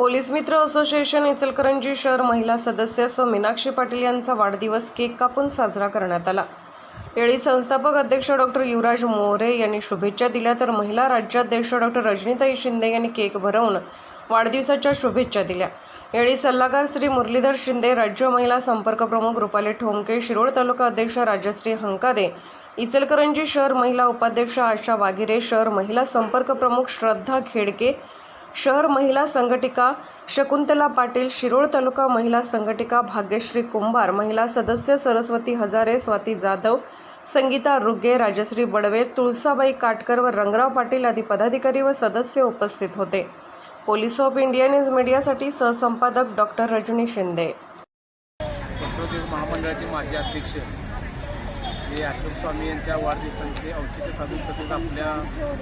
Police मित्र association Ichalkaranji शहर महिला सदस्य सह मीनाक्षी पाटील यांचा वाढदिवस केक कापून साजरा करण्यात आला. यावेळी संस्थापक अध्यक्ष डॉक्टर युवराज मोरे यांनी शुभेच्छा दिल्या. तर महिला राज्याध्यक्ष डॉक्टर रजनीताई शिंदे यांनी केक भरवून वाढदिवसाच्या शुभेच्छा दिल्या. यावेळी सल्लागार श्री मुरलीधर शिंदे राज्य महिला संपर्क प्रमुख रुपाली ठोंके शिरोळ तालुका अध्यक्ष राजश्री हंकारे इचलकरंजी शहर महिला उपाध्यक्ष आशा वाघिरे शहर महिला संपर्क प्रमुख श्रद्धा खेडके शहर महिला संघटिका शकुंतला पाटील शिरोळ तालुका महिला संघटिका भाग्यश्री कुंभार महिला सदस्य सरस्वती हजारे स्वाती जाधव संगीता रुगे राजश्री बडवे तुळसाबाई काटकर व रंगराव पाटील आदी पदाधिकारी व सदस्य उपस्थित होते. पोलीस ऑफ इंडिया न्यूज मीडियासाठी सहसंपादक डॉक्टर रजनी शिंदे. महामंडळाचे माजी अध्यक्ष हे अशोक स्वामी यांच्या वाढदिवसांचे औचित्य साधून तसेच आपल्या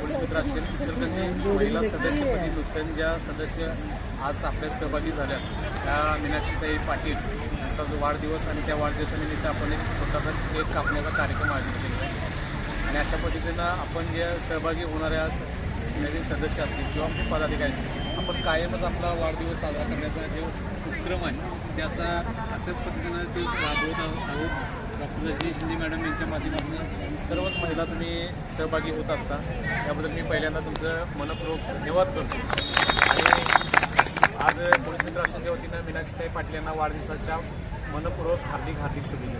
पोलीस मित्र असेल इचलकरंजी महिला सदस्यपदी नूतन ज्या सदस्य आज आपल्या सहभागी झाल्या. त्या मीनाक्षीताई पाटील यांचा जो वाढदिवस आणि त्या वाढदिवसानिमित्त आपण एक छोटासा केक कापण्याचा कार्यक्रम आयोजित केला. आणि अशा पद्धतीनं आपण जे सहभागी होणाऱ्या नवीन सदस्य असतील किंवा आपले पदाधिकारी असतील आपण कायमच आपला वाढदिवस साजरा करण्याचा जो उपक्रम आहे त्याचा अशाच पद्धतीनं ते राबवत आहोत. डॉक्टर रजनी शिंदे मॅडम यांच्या माध्यमातून सर्वच महिला तुम्ही सहभागी होत असता. त्याबद्दल मी पहिल्यांदा तुमचं मनपूर्वक धन्यवाद करतो. आणि आज पोलीस मित्र असण्याच्या वतीनं मीनाक्षीताई पाटील यांना वाढदिवसाच्या मनपूर्वक हार्दिक हार्दिक शुभेच्छा.